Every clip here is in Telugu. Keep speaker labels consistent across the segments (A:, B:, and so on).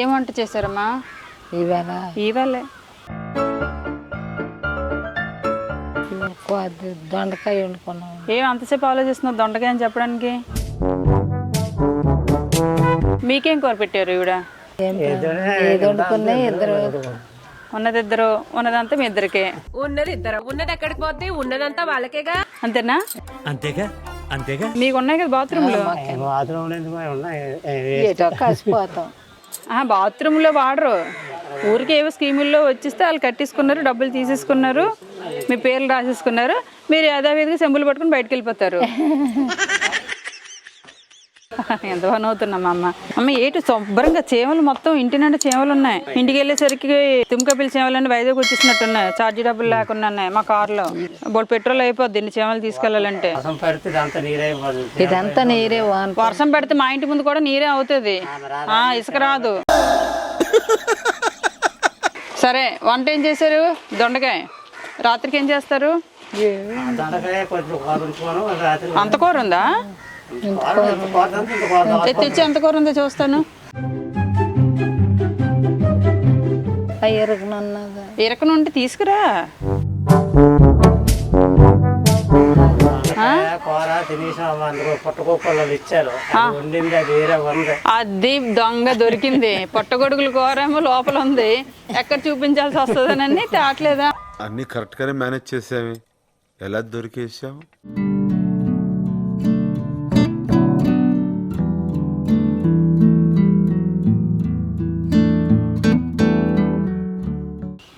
A: ఏం వంట చేశారమ్మా?
B: ఇవాళ.
A: ఇవాళే.
B: దొండకాయ వండుకున్నాం.
A: ఏం అంతసేపు ఆలోచిస్తున్నావు దొండకాయ అని చెప్పడానికి? మీకేం కూర పెట్టారు ఈవిడ?
B: ఏం ఏది వండుకున్నా ఇద్దరు.
A: ఉన్నది ఇద్దరు ఉన్నదంతా మీ ఇద్దరికే.
C: ఉన్నది ఇద్దరు ఉన్నది ఎక్కడికి పోతే ఉన్నదంతా వాళ్ళకేగా?
A: అంతేనా?
D: అంతేగా? అంతేగా?
A: మీకు. ఉన్నాయి కదా బాత్రూమ్లు
B: ఏటో కలిసిపోతాం.
A: బాత్రూంలో వాడరు. ఊరికి ఏవో స్కీముల్లో వచ్చిస్తే వాళ్ళు కట్టేసుకున్నారు డబ్బులు తీసేసుకున్నారు మీ పేర్లు రాసేసుకున్నారు. మీరు యథావిధిగా సెంబులు పట్టుకుని బయటకు వెళ్ళిపోతారు. ఎంత పని అవుతున్నామా అమ్మ. అమ్మ ఏటు శుభ్రంగా చేమలు మొత్తం ఇంటి నిండా చేమలు ఉన్నాయి. ఇంటికి వెళ్ళేసరికి తుమ్కపిల్లి చేమలన్నీ వైజాగ్ వచ్చేసినట్టున్నాయి. ఛార్జీ డబ్బులు లేకుండా ఉన్నాయి మా కార్లో. బోల్ పెట్రోల్ అయిపోద్ది ఇన్ని చేమలు తీసుకెళ్ళాలంటే.
B: ఇదంతా నీరే
A: వర్షం పెడితే మా ఇంటి ముందు కూడా నీరే అవుతుంది. ఆ, ఇసుక రాదు. సరే వంట ఏం చేశారు? దొండకాయ. రాత్రికి ఏం చేస్తారు? అంత కూర ఉందా? తెచ్చి ఎంత కూర ఉందో చూస్తాను.
B: ఎరుగునున్నది
A: ఇరకను ఉంటే తీసుకురా.
E: అది
A: దొంగ దొరికింది. పొట్టగొడుగులు కూరేమో లోపల ఉంది. ఎక్కడ చూపించాల్సి వస్తుందనని తేట్లేదా?
F: అన్నీ కరెక్ట్గానే మేనేజ్ చేసామే ఎలా దొరికేసావు?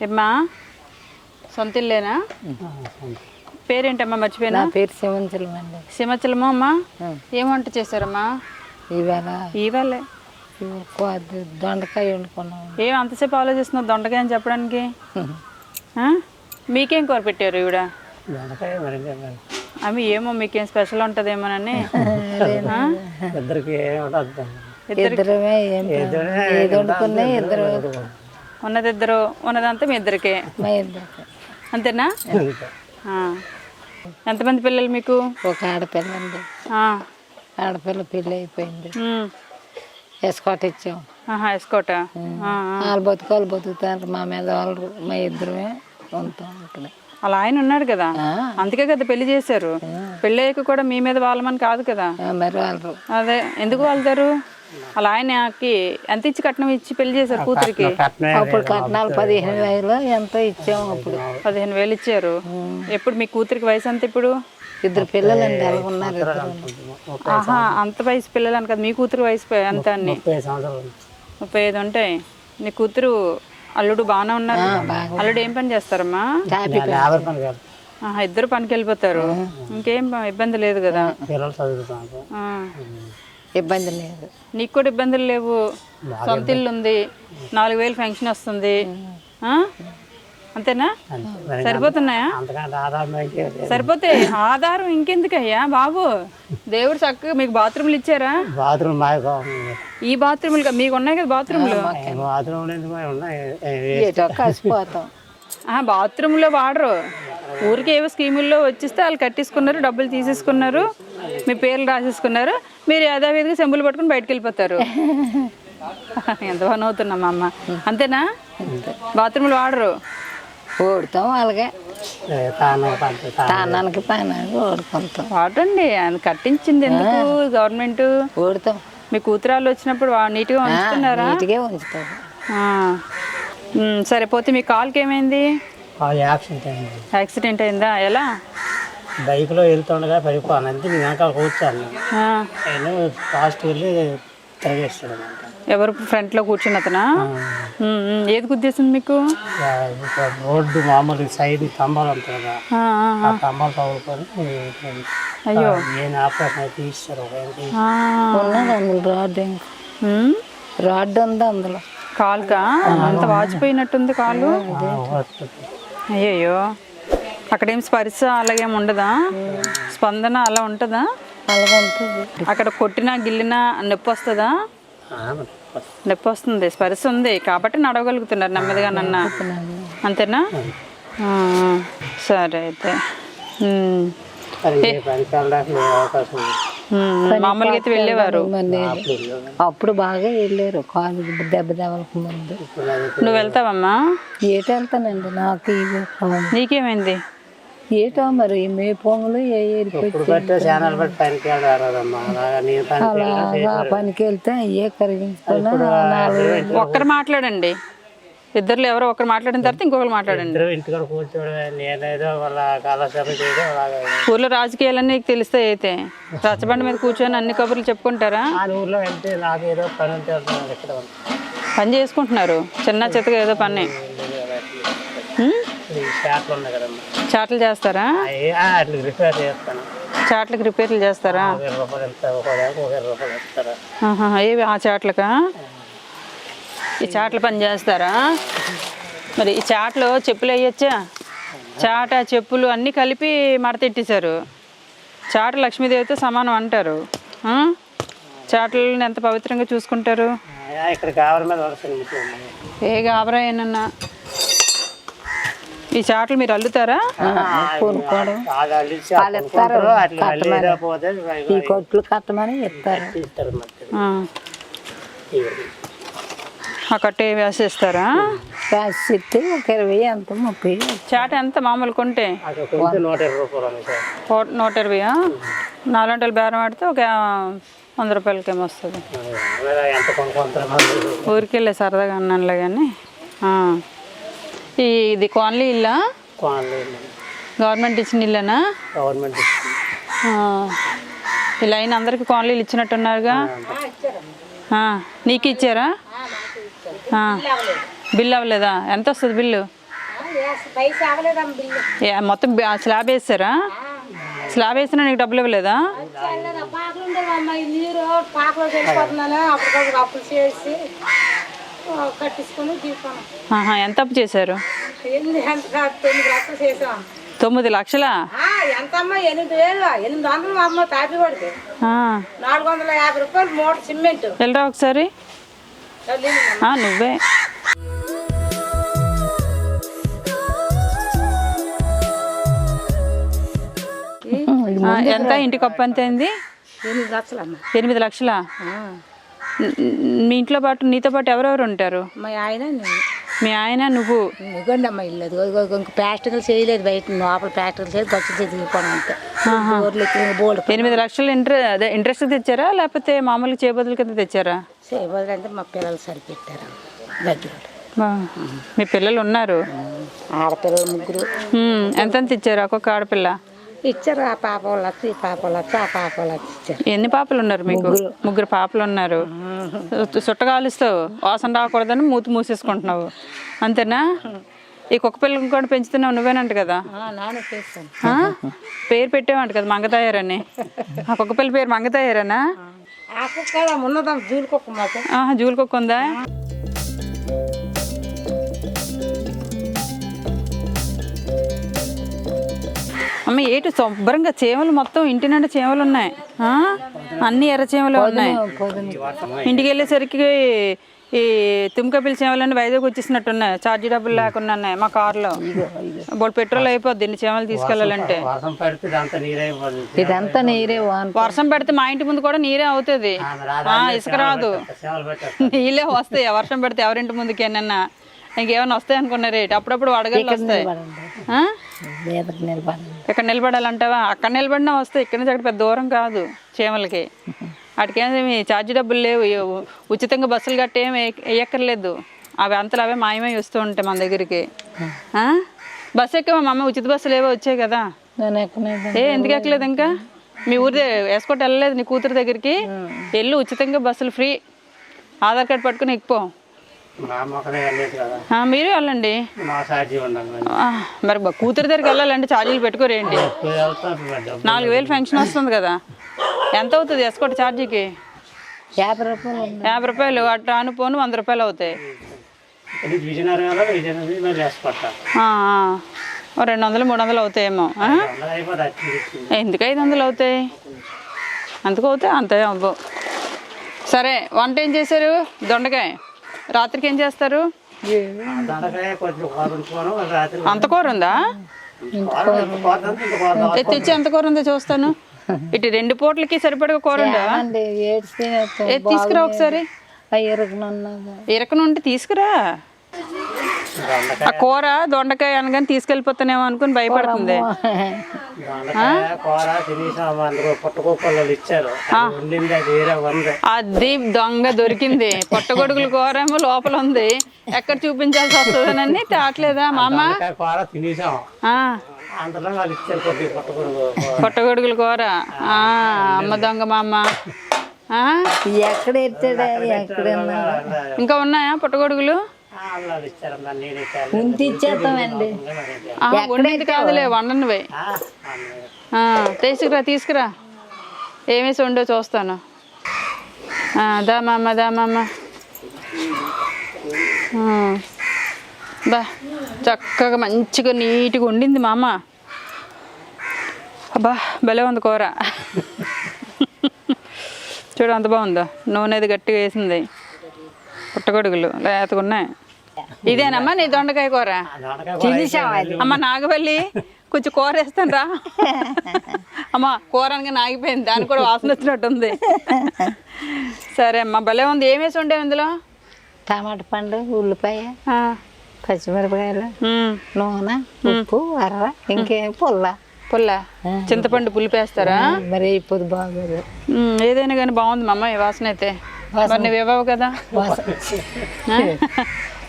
A: ఏమ్మా? సొంత ఇల్లేనా పేరేంటమ్మా మర్చిపోయినా?
B: నా పేరు శివంచలం అండి.
A: సింహచలమో అమ్మా? ఏం వంట చేశారమ్మా?
B: ఇవాళ
A: ఇవాళే.
B: దొండకాయ వండుకున్నాం.
A: ఏం అంతసేపు ఆలోచిస్తున్నావు దొండకాయ అని చెప్పడానికి? ఆ? మీకేం కూర పెట్టారు ఈవిడ?
E: మరి
A: అవి ఏమో మీకేం స్పెషల్ ఉంటుందేమోనని. ఆ?
E: ఇద్దరికి ఏమి ఉండదు.
B: ఇద్దరమే ఏం ఏది వండుకున్నా ఇద్దరు
A: ఉన్నది ఇద్దరు ఉన్నదంతా మీ ఇద్దరికే.
B: మా ఇద్దరికి.
A: అంతేనా? ఆ. ఎంతమంది పిల్లలు మీకు?
B: ఒక ఆడపిల్ల అండి
A: ఆ.
B: ఆడపిల్ల పెళ్ళి అయిపోయింది.
A: ఉమ్.
B: ఎస్కోట ఇచ్చాం.
A: ఆహా ఎస్కోట
B: వాళ్ళు బతుకోవాలి బతుకుతారు. మా మీద వాళ్ళు మా ఇద్దరమే ఉంటాం ఇక్కడ.
A: అలా ఆయన ఉన్నాడు కదా? అందుకే కదా పెళ్ళి చేశారు. పెళ్ళి అయ్యాక కూడా మీ మీద వాళ్ళమని కాదు కదా?
B: ఆ, మరి వాళ్ళు
A: అదే ఎందుకు వెళ్తారు? అలా ఆయనకి ఎంత ఇచ్చి కట్నం ఇచ్చి పెళ్ళి చేశారు కూతురికి?
B: అప్పుడు కట్నాలు పదిహేను వేలు ఎంతో ఇచ్చాం అప్పుడు.
A: పదిహేను వేలు ఇచ్చారు. ఎప్పుడు మీ కూతురికి వయసు ఎంత ఇప్పుడు?
B: ఇద్దరు పిల్లలండి అలా ఉన్నారు
A: ఆహా అంత వయసు పిల్లలు అని కదా. మీ కూతురు వయసు ఎంత అన్ని
E: ముప్పై
A: ఐదు ఉంటాయి. నీ కూతురు అల్లుడు బాగానే ఉన్నారు. అల్లుడు ఏం పని చేస్తారమ్మా? ఇద్దరు పనికి వెళ్ళిపోతారు. ఇంకేం ఇబ్బంది లేదు కదా.
E: పిల్లలు.
B: ఇబ్బంది లేదు.
A: నీకు కూడా ఇబ్బందులు లేవు? సొంత ఇల్లు ఉంది నాలుగు వేలు ఫంక్షన్ వస్తుంది. ఆ? అంతేనా? సరిపోతున్నాయా? సరిపోతే ఆధారం ఇంకెందుకయ్యా బాబు? దేవుడు చక్కగా మీకు బాత్రూమ్లు ఇచ్చారా?
E: బాత్రూమ్
A: ఈ బాత్రూములు కా- మీకు ఉన్నాయి కదా బాత్రూమ్లు?
E: బాత్రూమ్ ఎందుకు ఉన్నాయి?
B: ఏటో కలిసిపోతాం.
A: ఆహా, బాత్రూంలో వాడరు. ఊరికి ఏవో స్కీముల్లో వచ్చిస్తే వాళ్ళు కట్టేసుకున్నారు డబ్బులు తీసేసుకున్నారు. మీ పేర్లు రాసేసుకున్నారు. మీరు యథావిధిగా సెంబులు పట్టుకుని బయటకు వెళ్ళిపోతారు ఎంత పని అవుతున్నాం అమ్మ. అంతేనా? బాత్రూంలు వాడరు.
B: ఓడుతాం అలాగే. తానానికి పానానికి ఓడుకుంటాం
A: వాడండి. ఆయన కట్టించింది ఎందుకు గవర్నమెంట్?
B: ఓడుతాం
A: మీ కూతురాళ్ళు వచ్చినప్పుడు వా- నీట్గా ఉంచుతున్నారా?
B: నీట్గా ఉంచుతాం
A: ఆ. ఉమ్, సరే పోతే మీ కాల్కి ఏమైంది?
E: యాక్సిడెంట్ అయిందా?
A: ఎలా?
E: బైక్లో వెళ్తుండగా పడిపోను అంతే నేను వెనకాల కూర్చాను. నేను ఫాస్ట్ వెళ్ళి తిరగేస్తాడు అనమాట
A: ఎవరు ఫ్రంట్లో కూర్చున్న అతనా. ఏది గుద్దేసింది మీకు?
E: రోడ్డు మామూలు సైడ్ స్తంభాలు ఉంటాయి కదా.
A: ఆ,
E: స్తంభాలు తగులుకొని
A: అయ్యో.
E: నేను ఆపరేషన్ అయితే తీస్తారు.
B: ఉన్నది అందులో రాడ్. రాడ్ ఉంది అందులో.
A: కాలుకా? అంత వాచిపోయినట్టుంది కాలు. అయ్యయ్యో. అక్కడేం స్పర్శ అలాగేం ఉండదా? స్పందన అలా ఉంటుందా?
B: అలాగే ఉంటుంది.
A: అక్కడ కొట్టినా గిల్లినా నొప్పి వస్తుందా. నొప్పి వస్తుంది. స్పర్శ ఉంది. కాబట్టి నడవగలుగుతున్నారు నెమ్మదిగా నన్న. అంతేనా? ఆ, సరే అయితే. మామూలుగా అయితే వెళ్ళేవారు?
B: మరి అప్పుడు బాగా వెళ్ళారు. కాలు దెబ్బ దెబ్బలకు ముందు
A: నువ్వు వెళ్తావమ్మా?
B: ఏటి వెళ్తానండి నాకు.
A: నీకేమైంది?
B: ఏటో మరి మే పొంగులు ఏ
E: ఛానల్ బట్టి పనికి అలాగా నేను పనికి
B: వెళ్తే ఏ కరిగించుకున్నా నాలుగు
A: ఒక్కరు మాట్లాడండి. ఇద్దరు ఎవరో ఒకరు మాట్లాడిన తర్వాత ఇంకొకరు మాట్లాడండి.
E: ఇద్దరు ఇంటికాడ నేనేదో వాళ్ళ
A: ఊర్లో రాజకీయాలన్నీ నీకు తెలుస్తాయి అయితే. రచ్చబండ మీద కూర్చొని అన్ని కబుర్లు చెప్పుకుంటారా?
E: ఆ ఊర్లో వెళ్తే నాకు ఏదో పని.
A: పని చేసుకుంటున్నారు. చిన్న చిత్తగా ఏదో పని.
E: ఉన్నాయి కదమ్మా.
A: చాట్లు చేస్తారా?
E: రిపేర్ చేస్తాను.
A: చాట్లకి రిపేర్లు చేస్తారా?
E: ఒక ఇరవై రూపాయలు ఇస్తారు ఒక దానికి ఒక ఇరవై రూపాయలు ఇస్తారా?
A: ఆహా, ఏవి ఆ చాట్లకా? ఈ చాట్ల పని చేస్తారా? మరి ఈ చాట్లు చెప్పులు వేయచ్చా? చాట చెప్పులు అన్నీ కలిపి మడతెట్టేశారు చాట లక్ష్మీదేవితో సమానం అంటారు. ఆ? చాట్లను ఎంత పవిత్రంగా చూసుకుంటారు?
E: ఆ, ఇక్కడ కావాలి మీద వరుసలు
A: ఏ గాబరాయనన్నా. ఈ చాట్లు మీరు అల్లుతారా?
B: కొనుక్కోవడం ఈ కొట్లు కట్టమని ఇస్తారు
E: ఇస్తారు మరి
A: ఆ. ఆ కట్టే వేసేస్తారా?
B: రాసి ఇస్తే ఒక ఇరవై ఎంత? ముప్పై.
A: చాట ఎంత మామూలు కొంటే?
E: నూట ఇరవై
A: నాలుగు గంటలు బేరం ఆడితే ఒక వంద రూపాయలకి ఏమో వస్తుంది
E: మరి ఎంత కొనుక్కుంటారు మరి?
A: ఊరికి వెళ్ళే సరదాగా అన్నానులే కానీ ఇది కోన్లీ ఇల్లా? గవర్నమెంట్ ఇచ్చిన ఇల్లేనా?
E: గవర్నమెంట్.
A: ఈ లైన్ అందరికి కోన్లీలు ఇచ్చినట్టున్నారుగా? ఆ. నీకు ఇచ్చారా. బిల్ అవ్వలేదా? ఎంత వస్తుంది బిల్లు? మొత్తం స్లాబ్ వేస్తారా? స్లాబ్ వేసినా నీకు డబ్బులు ఇవ్వలేదా?
G: కట్టించుకొని
A: ఎంత అప్పు చేశారు?
G: తొమ్మిది లక్షలు ఎనిమిది వేలు. ఎనిమిది వందలు మా అమ్మ తాపి పడితే.
A: ఆ.
G: నాలుగు వందల యాభై రూపాయలు మూట సిమెంట్.
A: వెళ్ళరా ఒకసారి? నువ్వే. ఎంత ఇంటికి అప్పు ఎంత అయింది
G: ఎనిమిది లక్షలు
A: ఎనిమిది లక్షలా? మీ ఇంట్లో పాటు నీతో పాటు ఎవరెవరు ఉంటారు?
G: మా ఆయన
A: మీ ఆయన నువ్వు.
G: ఇదిగోండి అమ్మ ఇల్లు ఇంక ప్లాస్టిక్లు చేయలేదు బయట. లోపల చేసి గచ్చు చేసి దిగిపోవడం అంతే. బోర్డు
A: ఎనిమిది లక్షలు ఇంట్రె అదే ఇంట్రెస్ట్ తెచ్చారా? లేకపోతే మామూలుగా చేయబదుల కింద తెచ్చారా?
G: చేయబోదు అంటే మా పిల్లలు సరిపెట్టారు. దగ్గర.
A: మీ పిల్లలు ఉన్నారు.
G: ఆడపిల్లలు ముగ్గురు.
A: ఎంతెంత ఇచ్చారు ఒక్కొక్క ఆడపిల్ల?
G: ఇచ్చారు ఆ పాప వాళ్ళు వచ్చి ఈ పాప వాళ్ళు వచ్చి ఆ పాప వాళ్ళు వచ్చి ఇచ్చారు.
A: ఎన్ని పాపలు ఉన్నారు మీకు? ముగ్గురు. పాపలు ఉన్నారు. చుట్ట కాలుస్తావు. వాసన రాకూడదని మూతి మూసేసుకుంటున్నావు. అంతేనా? ఈ కుక్క పిల్లలు కూడా పెంచుతున్నావు నువ్వేనంట కదా? పేరు పెట్టేవంట కదా మంగతాయారని. ఆ కుక్క పిల్ల పేరు మంగతాయారనా?
G: ఆ కుక్క ఉన్నదాం? జూలు కుక్క
A: జూలు కుక్క ఉందా? అమ్మ ఏటి శుభ్రంగా చీమలు మొత్తం ఇంటి నిండా చీమలు ఉన్నాయి. ఆ? అన్ని ఎర్ర చీమలు ఉన్నాయి. ఇంటికి వెళ్ళేసరికి ఈ తుమ్కపిల్లి చీమలన్నీ వైజాగ్ వచ్చేసినట్టు ఉన్నాయి ఛార్జీ డబ్బులు లేకుండా ఉన్నాయి మా కారులో. ఇప్పుడు పెట్రోల్ అయిపోద్ది ఇన్ని చీమలు తీసుకెళ్ళాలంటే.
E: వర్షం పడితే ఇదంతా
B: నీరే
A: వర్షం పెడితే మా ఇంటి ముందు కూడా నీరే అవుతుంది. ఆ, ఇసుక రాదు. నీళ్ళే వస్తాయి. వర్షం పెడితే ఎవరింటి ముందుకేనన్నా ఇంకేమైనా వస్తాయి అనుకున్నారు అప్పుడప్పుడు వడగళ్ళు వస్తాయి. ఇక్కడ నిలబడాలంటావా? అక్కడ నిలబడినా వస్తాయి ఇక్కడ నుంచి అక్కడ పెద్ద దూరం కాదు చీమలకి. వాటికేమి ఛార్జీ డబ్బులు లేవు. ఉచితంగా బస్సులు గట్టి ఏమి వేయక్కర్లేదు. అవి అంతలు అవే మాయమై వస్తూ ఉంటాయి మన దగ్గరికి? బస్సు ఎక్కవా మా అమ్మ ఉచిత బస్సులు ఏవో వచ్చాయి కదా. ఏ ఎందుకు ఎక్కలేదు ఇంకా? మీ ఊరి వేసుకోటి వెళ్ళలేదు నీ కూతురు దగ్గరికి. వెళ్ళు ఉచితంగా బస్సులు ఫ్రీ. ఆధార్ కార్డు పట్టుకుని ఎక్కిపో. మీరు వెళ్ళండి.
E: మరి.
A: ఆ, మరి బ- కూతురు దగ్గరికి వెళ్ళాలంటే ఛార్జీలు పెట్టుకోరేంటి. నాలుగు వేలు ఫంక్షన్ వస్తుంది కదా. ఎంత అవుతుంది ఎస్కోట్ ఛార్జీకి?
B: యాభై రూపాయలు.
A: యాభై రూపాయలు అటు రాను పోను వంద రూపాయలు అవుతాయి. రెండు వందలు మూడు వందలు అవుతాయేమో. ఎందుకు ఐదు వందలు అవుతాయి? అంతకు అవుతాయి అంతే అవ్వవు. సరే వంట ఏం చేశారు? దొండకాయ. రాత్రికి ఏం చేస్తారు? అంత కూర ఉందా? తెచ్చి ఎంత కూర ఉందో చూస్తాను. ఇటు రెండు పూటలకి సరిపడగా కూర ఉందా? తీసుకురా ఒకసారి.
B: అయ్యరుగునున్నది
A: ఇరకను ఉంటే తీసుకురా. ఆ కూర దొండకాయ అనగానే తీసుకెళ్ళిపోతానేమో అనుకుని భయపడుతుంది.
E: అది
A: దొంగ దొరికింది. పొట్టగొడుగుల కూర ఏమో లోపల ఉంది. ఎక్కడ చూపించాల్సి వస్తుందనని తేవట్లేదా మా అమ్మ
E: దొండకాయ కూర తినేసాం.
A: పొట్టగొడుగుల కూర. ఆ, అమ్మ దొంగ మా అమ్మ ఆ,
B: ఎక్కడ ఎక్కడ
A: ఇంకా ఉన్నాయా పొట్టగొడుగులు
B: ఇచ్చేస్తామండి
A: వండేది కాదులే వండనివే తీసుకురా తీసుకురా. ఏమేసి వండో చూస్తాను. ఆ, దా మామ దా మామ. ఆ, బా చక్కగా మంచిగా నీట్గా వండింది మామ. అబ్బా భలే ఉంది కూర. చూడు అంత బాగుందో? నూనె అది గట్టిగా వేసింది. పుట్టగొడుగులు లేతగా ఉన్నాయి ఇదేనమ్మా నీ దొండకాయ కూర? అమ్మ నాగవల్లి కొంచెం కూర వేస్తాను రా. అమ్మ కూర అనగా నాగిపోయింది. దానికి కూడా వాసన వచ్చినట్టుంది. సరే అమ్మ భలే ఉంది. ఏం వేసి ఉండే ఇందులో?
B: టమాటా పండు ఉల్లిపాయ
A: ఆ,
B: పచ్చిమిరపకాయలు నూనె ఉప్పు అర్ర ఇంకేం పుల్ల.
A: పుల్ల. చింతపండు పులుపు వేస్తారా?
B: మరి అయిపోదు బాగోదు.
A: ఏదైనా కానీ బాగుంది మా అమ్మ ఈ వాసన అయితే. మరి నువ్వు ఇవ్వవు కదా?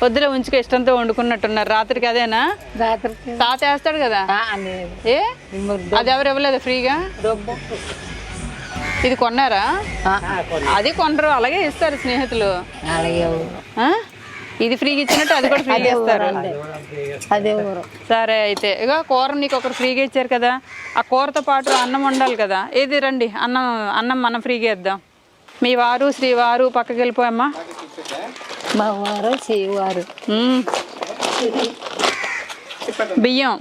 A: వద్దులే ఉంచుకో ఇష్టంతో వండుకున్నట్టున్నారు. రాత్రికి అదేనా?
B: రాత్రికి.
A: తాత వేస్తాడు కదా? ఏ? అది ఎవరు ఇవ్వలేదు ఫ్రీగా? ఇది కొన్నారా? అది కొనరు అలాగే ఇస్తారు స్నేహితులు? ఇది ఫ్రీగా ఇచ్చినట్టు అది కూడా ఫ్రీగా ఇస్తారు.
B: అదే
A: సరే అయితే ఇక కూర నీకు ఒకరు ఫ్రీగా ఇచ్చారు కదా ఆ కూరతో పాటు అన్నం వండాలి కదా. ఏది రండి అన్నం అన్నం మనం ఫ్రీగా ఇద్దాం. మీ వారు శ్రీవారు పక్కకి వెళ్ళిపోయమ్మా.
B: మా వారు చేయవారు.
A: బియ్యం.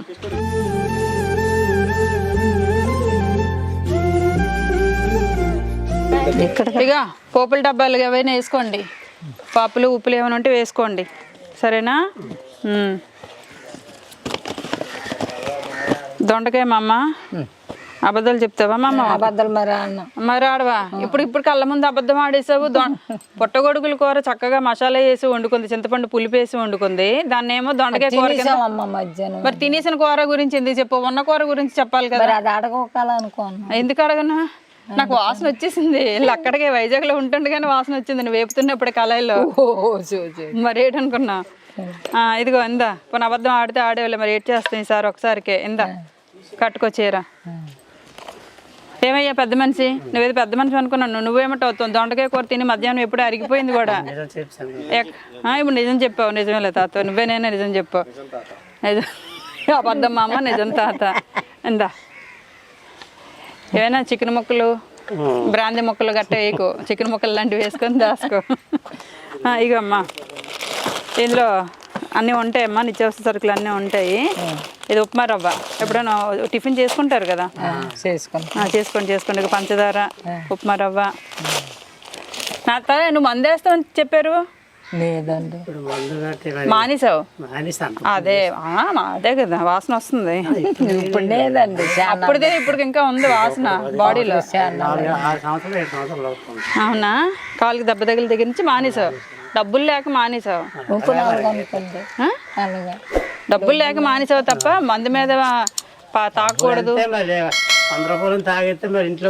B: ఇక్కడ
A: ఇక పోపుల డబ్బాలు ఏవైనా వేసుకోండి. పప్పులు ఉప్పులు ఏమైనా ఉంటే వేసుకోండి. సరేనా. దొండకాయ మా అమ్మ. అబద్ధాలు చెప్తావా మా
B: అబద్ధాలు మరి అన్నం.
A: మరి ఆడవా? ఇప్పుడు ఇప్పుడు కళ్ళ ముందు అబద్ధం ఆడేసావు పుట్టగొడుగుల కూర చక్కగా మసాలా వేసి వండుకుంది చింతపండు పులుపు వేసి వండుకుంది దాన్ని ఏమో దొండకాయ కూర మరి తినేసిన కూర గురించి ఎందుకు చెప్పు ఉన్న కూర గురించి చెప్పాలి కదా.
B: మరి అది అడగకాలనుకోను
A: ఎందుకు అడగను? నాకు వాసన వచ్చేసింది. వీళ్ళు అక్కడికే వైజాగ్లో ఉంటుండగానే వాసన వచ్చింది. నువ్వు వేపుతున్నప్పుడు కళాయిలో. మరి ఏంటనుకున్నా ఆ, ఇదిగో ఇందా. పోనీ అబద్ధం ఆడితే ఆడేవాళ్ళే. మరి ఏడ్ చేస్తాయి సార్ ఒకసారికే? ఇందా? కట్టుకొచ్చేరా ఏమయ్యా పెద్ద మనిషి? నువ్వేదో పెద్ద మనిషి అనుకున్నాను నువ్వేమిటో అవుతావు దొండకాయ కూర తిని మధ్యాహ్నం ఎప్పుడు అరిగిపోయింది కూడా. ఇప్పుడు నిజం చెప్పావు. నిజమే లే తాత. నువ్వేనైనా నిజం చెప్పావు. నిజం అబద్ధం మా అమ్మ నిజం తాత. ఇందా. ఏమైనా చికెన్ ముక్కలు? బ్రాందీ ముక్కలు గట్ట వేయకు. చికెన్ ముక్కలు లాంటివి వేసుకొని దాసుకో ఆ, ఇగో అమ్మా. ఇందులో అన్నీ ఉంటాయమ్మా. నిత్యావసర సరుకులు అన్నీ ఉంటాయి. ఇది ఉప్మా రవ్వ. ఎప్పుడైనా టిఫిన్ చేసుకుంటారు కదా? చేసుకోండి చేసుకోండి ఇక పంచదార ఉప్మా రవ్వ. నా తాత నువ్వు మందేస్తావని చెప్పారు?
B: లేదండి.
E: ఇప్పుడు మందు కట్టి
A: మానేసావు? అదే అదే కదా వాసన వస్తుంది.
B: ఇప్పుడు లేదండి
A: అప్పుడుదే ఇప్పుడు ఇంకా ఉంది వాసన బాడీలో. అవునా? కాలుకి దెబ్బ తగిలి దగ్గర నుంచి మానేసావు. డబ్బులు లేక మానేసావు. డబ్బులు లేక మానేసావు తప్ప మందు మీద
E: అంతే తాగితే మరి ఇంట్లో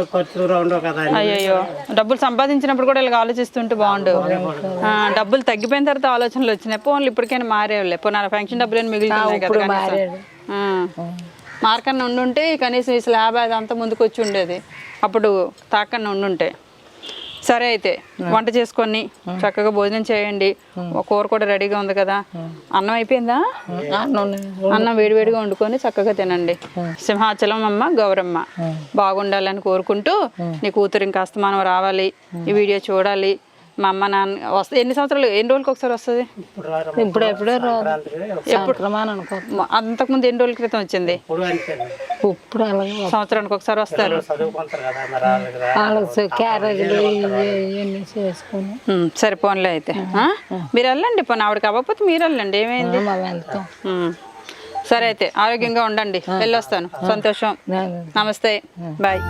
E: ఉండవు కదా అని.
A: అయ్యయ్యో. డబ్బులు సంపాదించినప్పుడు కూడా ఇలా ఆలోచిస్తుంటే బాగుండు. డబ్బులు తగ్గిపోయిన తర్వాత ఆలోచనలు వచ్చినాయి. పోన్లు ఇప్పటికైనా మారేవులే పోనీ ఫంక్షన్ డబ్బులు ఏమి మిగులుతున్నాయి కదా. మార్కన్న ఉండుంటే కనీసం ఈ స్లాబ్ అదంతా ముందుకు వచ్చి ఉండేది. అప్పుడు తాకన్న ఉండుంటే. సరే అయితే వంట చేసుకొని చక్కగా భోజనం చేయండి. ఒక కూర కూడా రెడీగా ఉంది కదా. అన్నం అయిపోయిందా?
B: అన్నం
A: అన్నం వేడివేడిగా వండుకొని చక్కగా తినండి. సింహాచలం అమ్మ గౌరమ్మ. బాగుండాలని కోరుకుంటూ నీ కూతురు ఇంకా అస్తమానం రావాలి. ఈ వీడియో చూడాలి. మా అమ్మ నాన్న వస్తుంది ఎన్ని సంవత్సరాలు ఎన్ని రోజులకి ఒకసారి వస్తుంది?
E: ఇప్పుడు
B: ఎప్పుడో?
A: మ- అంతకుముందు ఎన్ని రోజుల క్రితం వచ్చింది?
E: ఇప్పుడు అంతే
B: ఇప్పుడు అలాగే
A: సంవత్సరానికి ఒకసారి వస్తారు. సరే పోన్లే అయితే. ఆ? మీరు వెళ్ళండి పోనీ ఆవిడకి అవ్వకపోతే మీరు వెళ్ళండి ఏమైంది. సరే అయితే ఆరోగ్యంగా ఉండండి. వెళ్ళొస్తాను. సంతోషం. నమస్తే. బాయ్.